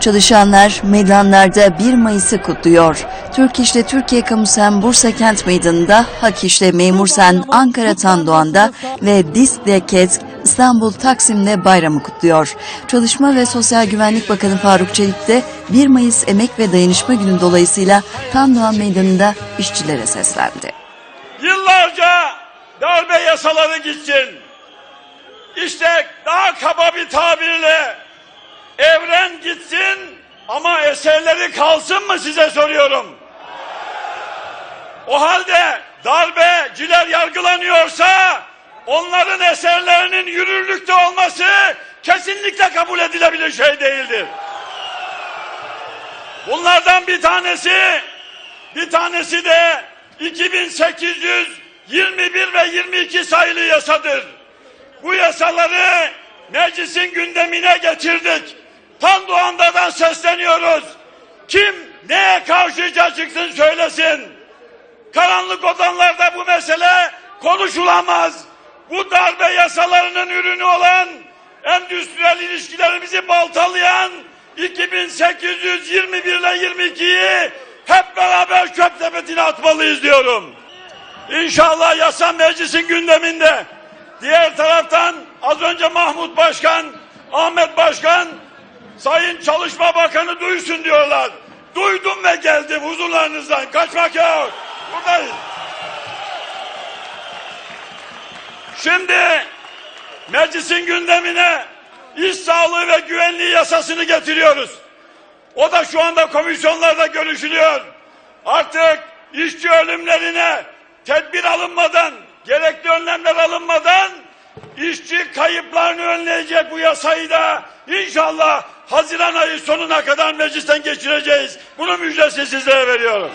Çalışanlar meydanlarda 1 Mayıs'ı kutluyor. Türk İş'le Türkiye Kamusen Bursa Kent Meydanı'nda, Hak İş'le Memursen Ankara Tandoğan'da ve DİSK'le KESK İstanbul Taksim'de bayramı kutluyor. Çalışma ve Sosyal Güvenlik Bakanı Faruk Çelik de 1 Mayıs Emek ve Dayanışma Günü dolayısıyla Tandoğan Meydanı'nda işçilere seslendi. Yıllarca darbe yasaları gitsin. İşte daha kaba bir tabirle evren gitsin ama eserleri kalsın mı size soruyorum. O halde darbeciler yargılanıyorsa onların eserlerinin yürürlükte olması kesinlikle kabul edilebilir şey değildir. Bunlardan bir tanesi bir tanesi de 2821 ve 22 sayılı yasadır. Bu yasaları meclisin gündemine getirdik. Tandoğan'dan sesleniyoruz. Kim neye karşı çıksın söylesin. Karanlık odanlarda bu mesele konuşulamaz. Bu darbe yasalarının ürünü olan endüstriyel ilişkilerimizi baltalayan 2821 ile 22'yi hep beraber çöp sepetine atmalıyız diyorum. İnşallah yasa meclisin gündeminde. Diğer taraftan az önce Mahmut Başkan, Ahmet Başkan, Sayın Çalışma Bakanı duysun diyorlar. Duydum ve geldim huzurlarınızdan. Kaçmak yok. Buradayız. Şimdi meclisin gündemine iş sağlığı ve güvenliği yasasını getiriyoruz. O da şu anda komisyonlarda görüşülüyor. Artık işçi ölümlerine tedbir alınmadan, gerekli önlemler alınmadan işçi kayıplarını önleyecek bu yasayı da inşallah Haziran ayı sonuna kadar meclisten geçireceğiz. Bunun müjdesini sizlere veriyorum.